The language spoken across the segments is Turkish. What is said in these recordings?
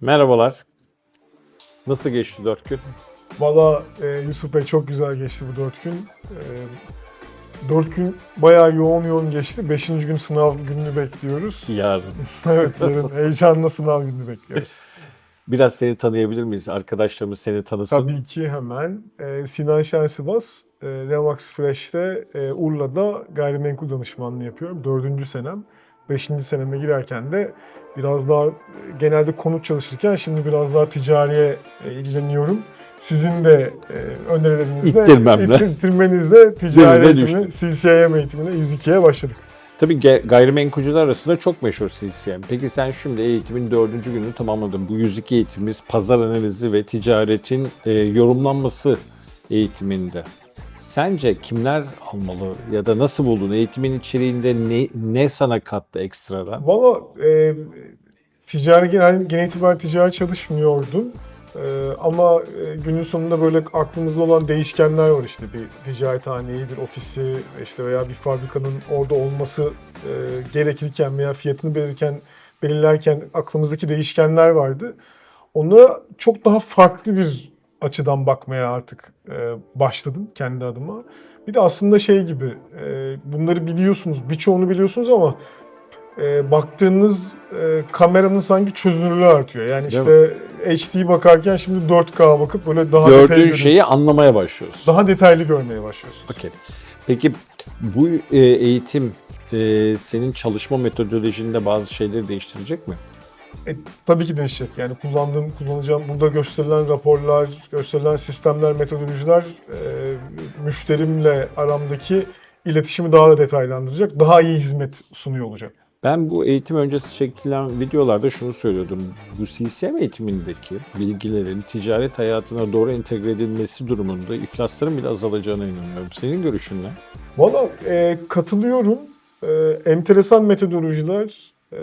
Merhabalar. Nasıl geçti dört gün? Valla e, Yusuf Bey çok güzel geçti bu dört gün. E, gün bayağı yoğun yoğun geçti. Beşinci gün sınav gününü bekliyoruz. Yarın. evet yarın heyecanla sınav gününü bekliyoruz. Biraz seni tanıyabilir miyiz? Arkadaşlarımız seni tanısın. Tabii ki hemen. E, Sinan Şen Sivas, e, Remax Fresh'te e, Urla'da gayrimenkul danışmanlığı yapıyorum. Dördüncü senem. Beşinci seneme girerken de biraz daha genelde konut çalışırken şimdi biraz daha ticariye e, ilgileniyorum. Sizin de e, önerilerinizle, İttirmemle. ittirmenizle ticari Denize eğitimi, CCIM eğitimine 102'ye başladık. Tabii gayrimenkulcüler arasında çok meşhur CCM. Peki sen şimdi eğitimin dördüncü gününü tamamladın. Bu 102 eğitimimiz pazar analizi ve ticaretin e, yorumlanması eğitiminde. Sence kimler almalı ya da nasıl buldun? Eğitimin içeriğinde ne, ne sana kattı ekstradan? Valla e, ticari genel, genel itibariyle ticari çalışmıyordum. E, ama e, günün sonunda böyle aklımızda olan değişkenler var işte bir ticarethaneyi, bir ofisi işte veya bir fabrikanın orada olması e, gerekirken veya fiyatını belirken belirlerken aklımızdaki değişkenler vardı. Ona çok daha farklı bir açıdan bakmaya artık e, başladım kendi adıma. Bir de aslında şey gibi e, bunları biliyorsunuz, birçoğunu biliyorsunuz ama e, baktığınız e, kameranın sanki çözünürlüğü artıyor. Yani Değil işte HD bakarken şimdi 4K bakıp böyle daha detaylı Gördüğün görüyorsun. şeyi anlamaya başlıyorsun. daha detaylı görmeye başlıyorsunuz. Okey. Peki bu e, eğitim e, senin çalışma metodolojinde bazı şeyleri değiştirecek mi? E, tabii ki değişecek. Yani kullandığım, kullanacağım burada gösterilen raporlar, gösterilen sistemler, metodolojiler e, müşterimle aramdaki iletişimi daha da detaylandıracak. Daha iyi hizmet sunuyor olacak. Ben bu eğitim öncesi çekilen videolarda şunu söylüyordum. Bu CCM eğitimindeki bilgilerin ticaret hayatına doğru entegre edilmesi durumunda iflasların bile azalacağına inanıyorum. Senin görüşün ne? Valla e, katılıyorum. E, enteresan metodolojiler. E,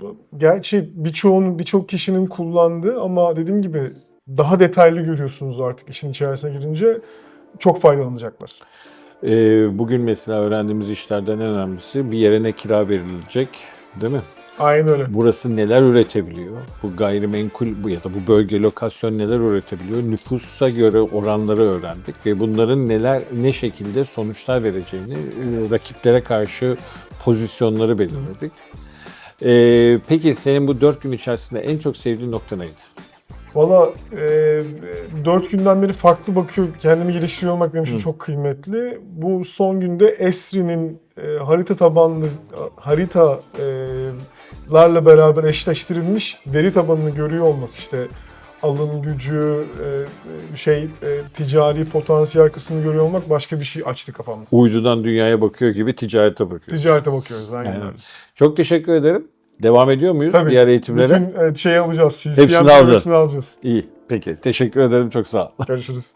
bu- gerçi birçoğunun, birçok kişinin kullandığı ama dediğim gibi daha detaylı görüyorsunuz artık işin içerisine girince. Çok faydalanacaklar. Ee, bugün mesela öğrendiğimiz işlerden en önemlisi bir yere ne kira verilecek değil mi? Aynen öyle. Burası neler üretebiliyor? Bu gayrimenkul bu ya da bu bölge lokasyon neler üretebiliyor? Nüfusa göre oranları öğrendik ve bunların neler ne şekilde sonuçlar vereceğini e, rakiplere karşı pozisyonları belirledik. Ee, peki senin bu dört gün içerisinde en çok sevdiğin nokta neydi? Valla e, dört günden beri farklı bakıyor, kendimi geliştiriyor olmak benim için çok kıymetli. Bu son günde Esri'nin e, harita tabanlı haritalarla beraber eşleştirilmiş veri tabanını görüyor olmak işte alım gücü, e, şey e, ticari potansiyel kısmını görüyor olmak başka bir şey açtı kafamda. Uydudan dünyaya bakıyor gibi ticarete bakıyor. Ticarete bakıyoruz aynen öyle. Çok teşekkür ederim. Devam ediyor muyuz Tabii. diğer eğitimlere? Bütün e, şeyi alacağız. CCM Hepsini alacağız. alacağız. İyi. Peki. Teşekkür ederim. Çok sağ ol. Görüşürüz.